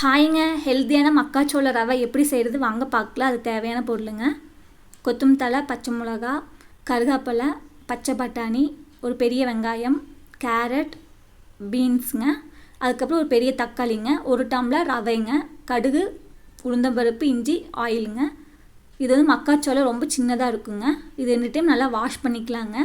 ஹாய்ங்க ஹெல்த்தியான மக்காச்சோள ரவை எப்படி செய்கிறது வாங்க பார்க்கலாம். அது தேவையான பொருளுங்க. கொத்தமல்லி பச்சை மிளகா கருகாப்பலை பச்சை பட்டாணி ஒரு பெரிய வெங்காயம் கேரட் பீன்ஸுங்க. அதுக்கப்புறம் ஒரு பெரிய தக்காளிங்க. ஒரு டம்ளர் ரவைங்க. கடுகு உளுந்தம்பருப்பு இஞ்சி ஆயிலுங்க. இது வந்து மக்காச்சோளம் ரொம்ப சின்னதாக இருக்குங்க. இது ரெண்டு டைம் நல்லா வாஷ் பண்ணிக்கலாங்க.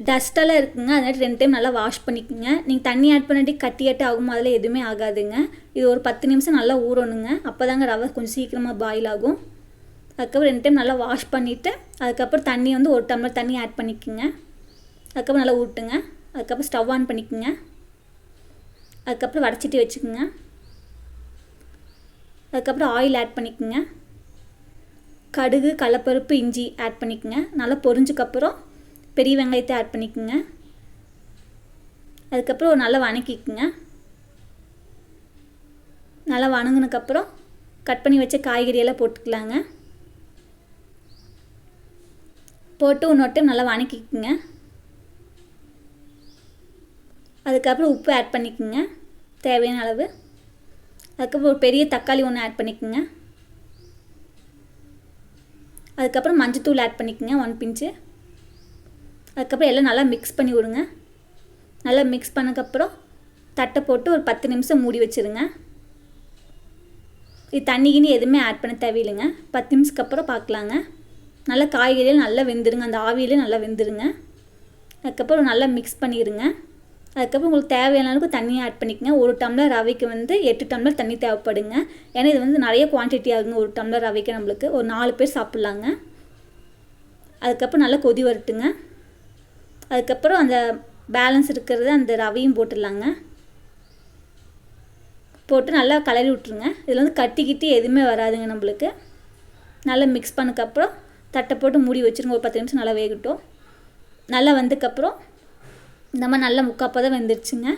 டஸ்ட்டெல்லாம் இருக்குங்க. அதனால ரெண்டு டைம் நல்லா வாஷ் பண்ணிக்கோங்க. நீங்கள் தண்ணி ஆட் பண்ணிட்டு கட்டியாட்டு ஆகும் அதில் எதுவுமே ஆகாதுங்க. இது ஒரு பத்து நிமிஷம் நல்லா ஊறணுங்க. அப்போ தாங்க ரவை கொஞ்சம் சீக்கிரமாக பாயில் ஆகும். அதுக்கப்புறம் ரெண்டு டைம் நல்லா வாஷ் பண்ணிவிட்டு அதுக்கப்புறம் தண்ணி வந்து ஒரு டம்ளர் தண்ணி ஆட் பண்ணிக்கோங்க. அதுக்கப்புறம் நல்லா ஊட்டுங்க. அதுக்கப்புறம் ஸ்டவ் ஆன் பண்ணிக்கோங்க. அதுக்கப்புறம் வடச்சிட்டு வச்சுக்கோங்க. அதுக்கப்புறம் ஆயில் ஆட் பண்ணிக்கோங்க. கடுகு கடலப்பருப்பு இஞ்சி ஆட் பண்ணிக்கோங்க. நல்லா பொரிஞ்சக்கப்புறம் பெரிய வெங்காயத்தை ஆட் பண்ணிக்கோங்க. அதுக்கப்புறம் ஒரு நல்லா வணக்கிக்குங்க நல்லா வணங்கினதுக்கப்புறம் கட் பண்ணி வச்ச காய்கறியெல்லாம் போட்டுக்கலாங்க. போட்டு இன்னொரு டைம் நல்லா வணக்கிக்குங்க அதுக்கப்புறம் உப்பு ஆட் பண்ணிக்கோங்க. தேவையான அளவு. அதுக்கப்புறம் ஒரு பெரிய தக்காளி ஒன்று ஆட் பண்ணிக்கோங்க. அதுக்கப்புறம் மஞ்சத்தூள் ஆட் பண்ணிக்கோங்க ஒன் பிஞ்சு அதுக்கப்புறம் எல்லாம் நல்லா மிக்ஸ் பண்ணி விடுங்க. நல்லா மிக்ஸ் பண்ணக்கப்புறம் தட்டை போட்டு ஒரு பத்து நிமிஷம் மூடி வச்சுருங்க. இது தண்ணி எதுவுமே ஆட் பண்ண தேவையில்லைங்க. பத்து நிமிஷத்துக்கு அப்புறம் பார்க்கலாங்க. நல்லா காய்கறியில் நல்லா வெந்துருங்க. அந்த ஆவியிலே நல்லா வெந்துருங்க. அதுக்கப்புறம் நல்லா மிக்ஸ் பண்ணிடுங்க அதுக்கப்புறம் உங்களுக்கு தேவையான அளவுக்கு தண்ணி ஆட் பண்ணிக்கங்க. ஒரு டம்ளர் ரவைக்கு வந்து எட்டு டம்ளர் தண்ணி தேவைப்படுங்க. ஏன்னா இது வந்து நிறைய குவான்டிட்டி ஆகுங்க. ஒரு டம்ளர் ரவைக்கு நம்மளுக்கு. ஒரு நாலு பேர் சாப்பிட்லாங்க. அதுக்கப்புறம் நல்லா கொதி வரட்டுங்க. அதுக்கப்புறம் அந்த பேலன்ஸ் இருக்கிறது அந்த ரவையும் போட்டுடலாங்க. போட்டு நல்லா கலரி விட்ருங்க இதில் வந்து கட்டிக்கிட்டு எதுவுமே வராதுங்க நம்மளுக்கு. நல்லா மிக்ஸ் பண்ணக்கப்புறம் தட்டை போட்டு மூடி வச்சுருங்க. ஒரு பத்து நிமிஷம் நல்லா வேகட்டும். நல்லா வந்ததுக்கப்புறம் இந்த மாதிரி நல்லா முக்காப்பாக தான் வெந்துருச்சுங்க.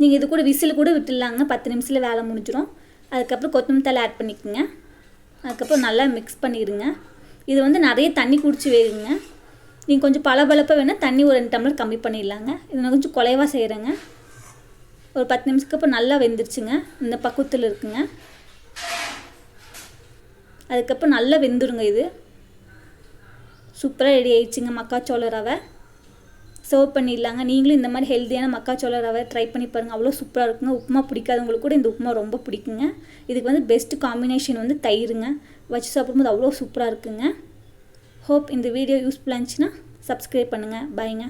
நீங்கள் இது கூட விசில் கூட விட்டுடலாங்க. பத்து நிமிஷத்தில் வேலை முடிஞ்சிடும். அதுக்கப்புறம் கொத்தமல்லி தலை ஆட் பண்ணிக்கோங்க. அதுக்கப்புறம் நல்லா மிக்ஸ் பண்ணிடுங்க. இது வந்து நிறைய தண்ணி குடிச்சு வேகுங்க. நீங்கள் கொஞ்சம் பளபளப்பாக வேணால் தண்ணி ஒரு ரெண்டு டம்ளர் கம்மி பண்ணிடலாங்க. இது நான் கொஞ்சம் குலைவாக செய்கிறேங்க ஒரு பத்து நிமிஷத்துக்கு அப்புறம் நல்லா வெந்துருச்சுங்க. இந்த பக்குவத்தில் இருக்குங்க. அதுக்கப்புறம் நல்லா வெந்துருங்க இது. சூப்பராக ரெடி ஆயிடுச்சுங்க மக்காச்சோள ரவை. சர்வ் பண்ணிடலாங்க. நீங்களும் இந்த மாதிரி ஹெல்த்தியான மக்காச்சோள ரவை ட்ரை பண்ணி பாருங்கள் அவ்வளோ சூப்பராக இருக்குங்க. உப்புமா பிடிக்காதவங்களுக்கு கூட இந்த உப்புமா ரொம்ப பிடிக்குங்க. இதுக்கு வந்து பெஸ்ட்டு காம்பினேஷன் வந்து தயிருங்க. வச்சு சாப்பிடும்போது அவ்வளோ சூப்பராக இருக்குங்க. ஹோப் இந்த வீடியோ யூஸ்ஃபுல்லாக இருந்துச்சுன்னா சப்ஸ்கிரைப் பண்ணுங்கள் பாய்ங்க.